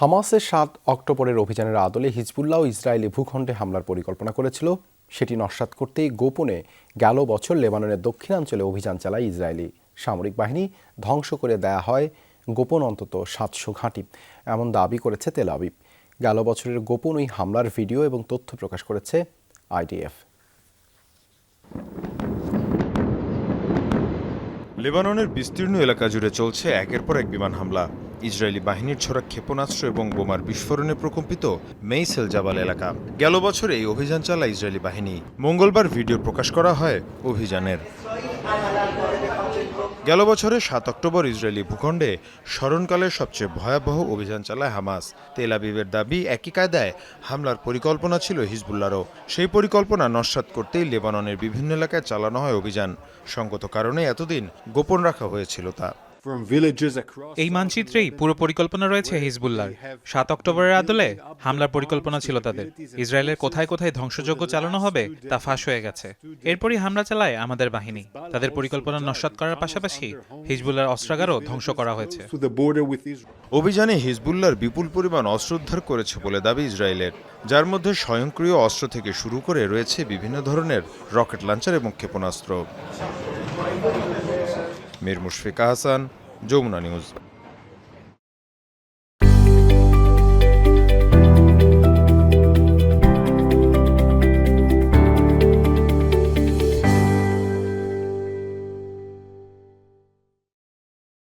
হামাসের সাত অক্টোবরের অভিযানের আদলে হিজবুল্লাহ ইসরায়েলি ভূখণ্ডে হামলার পরিকল্পনা করেছিল। সেটি নস্যাৎ করতেই গোপনে গেল বছর লেবাননের দক্ষিণাঞ্চলে অভিযান চালায় ইসরায়েলি সামরিক বাহিনী। ধ্বংস করে দেয়া হয় গোপন অন্তত সাতশো ঘাঁটি, এমন দাবি করেছে তেল আবিব। গেল বছরের গোপন ওই হামলার ভিডিও এবং তথ্য প্রকাশ করেছে আইডিএফ। লেবাননের বিস্তীর্ণ এলাকা জুড়ে চলছে একের পর এক বিমান হামলা। ইসরায়েলি বাহিনীর ছোড়া ক্ষেপণাস্ত্র এবং বোমার বিস্ফোরণে প্রকম্পিত মেইসেল জাবাল এলাকা। গেল বছর এই অভিযান চালায় ইসরায়েলি বাহিনী। মঙ্গলবার ভিডিও প্রকাশ করা হয় অভিযানের। গেল বছরের সাত অক্টোবর ইসরায়েলি ভূখণ্ডে স্মরণকালের সবচেয়ে ভয়াবহ অভিযান চালায় হামাস। তেল আবিবের দাবি একই কায়দায় হামলার পরিকল্পনা ছিল হিজবুল্লারও সেই পরিকল্পনা নস্যাৎ করতেই লেবাননের বিভিন্ন এলাকায় চালানো হয় অভিযান। সঙ্গত কারণে এতদিন গোপন রাখা হয়েছিল তা। এই মানচিত্রেই পুরো পরিকল্পনা রয়েছে হিজবুল্লার সাত অক্টোবরের আদলে হামলার পরিকল্পনা ছিল তাদের। ইসরায়েলের কোথায় কোথায় ধ্বংসযজ্ঞ চালানো হবে তা ফাঁস হয়ে গেছে। এরপরই হামলা চালায় আমাদের বাহিনী। তাদের পরিকল্পনা নস্যাৎ করার পাশাপাশি হিজবুল্লার অস্ত্রাগারও ধ্বংস করা হয়েছে। অভিযানে হিজবুল্লার বিপুল পরিমাণ অস্ত্র উদ্ধার করেছে বলে দাবি ইসরায়েলের যার মধ্যে স্বয়ংক্রিয় অস্ত্র থেকে শুরু করে রয়েছে বিভিন্ন ধরনের রকেট লঞ্চার এবং ক্ষেপণাস্ত্র। মীর মুশফিকা হাসান যমুনা নিউজ।